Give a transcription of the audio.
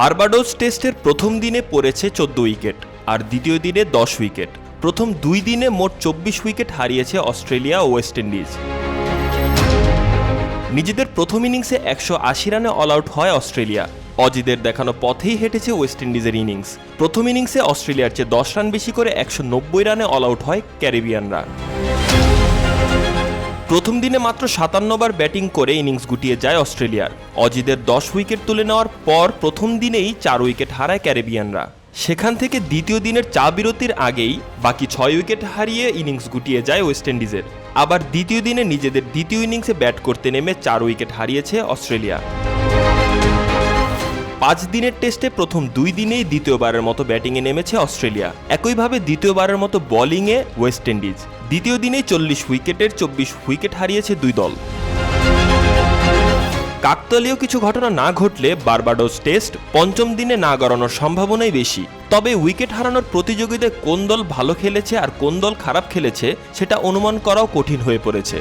Barbados টেস্টের প্রথম দিনে পড়েছে চোদ্দ উইকেট, আর দ্বিতীয় দিনে দশ উইকেট। প্রথম দুই দিনে মোট চব্বিশ উইকেট হারিয়েছে অস্ট্রেলিয়া ও ওয়েস্ট ইন্ডিজ। নিজেদের প্রথম ইনিংসে একশো আশি রানে অল আউট হয় অস্ট্রেলিয়া। অজিদের দেখানো পথেই হেঁটেছে ওয়েস্ট ইন্ডিজের ইনিংস। প্রথম ইনিংসে অস্ট্রেলিয়ার চেয়ে দশ রান বেশি করে একশো নব্বই রানে অল আউট হয় ক্যারিবিয়ানরা। প্রথম দিনে মাত্র সাতান্ন বার ব্যাটিং করে ইনিংস গুটিয়ে যায় অস্ট্রেলিয়ার। অজিদের দশ উইকেট তুলে নেওয়ার পর প্রথম দিনেই চার উইকেট হারায় ক্যারিবিয়ানরা। সেখান থেকে দ্বিতীয় দিনের চা বিরতির আগেই বাকি ছয় উইকেট হারিয়ে ইনিংস গুটিয়ে যায় ওয়েস্ট ইন্ডিজের। আবার দ্বিতীয় দিনে নিজেদের দ্বিতীয় ইনিংসে ব্যাট করতে নেমে চার উইকেট হারিয়েছে অস্ট্রেলিয়া। পাঁচ দিনের টেস্টে প্রথম দুই দিনেই দ্বিতীয়বারের মতো ব্যাটিংয়ে নেমেছে অস্ট্রেলিয়া। একইভাবে দ্বিতীয়বারের মতো বোলিংয়ে ওয়েস্ট ইন্ডিজ। দ্বিতীয় দিনে চল্লিশ উইকেটের চব্বিশ উইকেট হারিয়েছে দুই দল। কাকতালীয় কিছু ঘটনা না ঘটলে বারবাডোস টেস্ট পঞ্চম দিনে না গড়ানোর সম্ভাবনাই বেশি। তবে উইকেট হারানোর প্রতিযোগিতায় কোন দল ভালো খেলেছে আর কোন দল খারাপ খেলেছে, সেটা অনুমান করাও কঠিন হয়ে পড়েছে।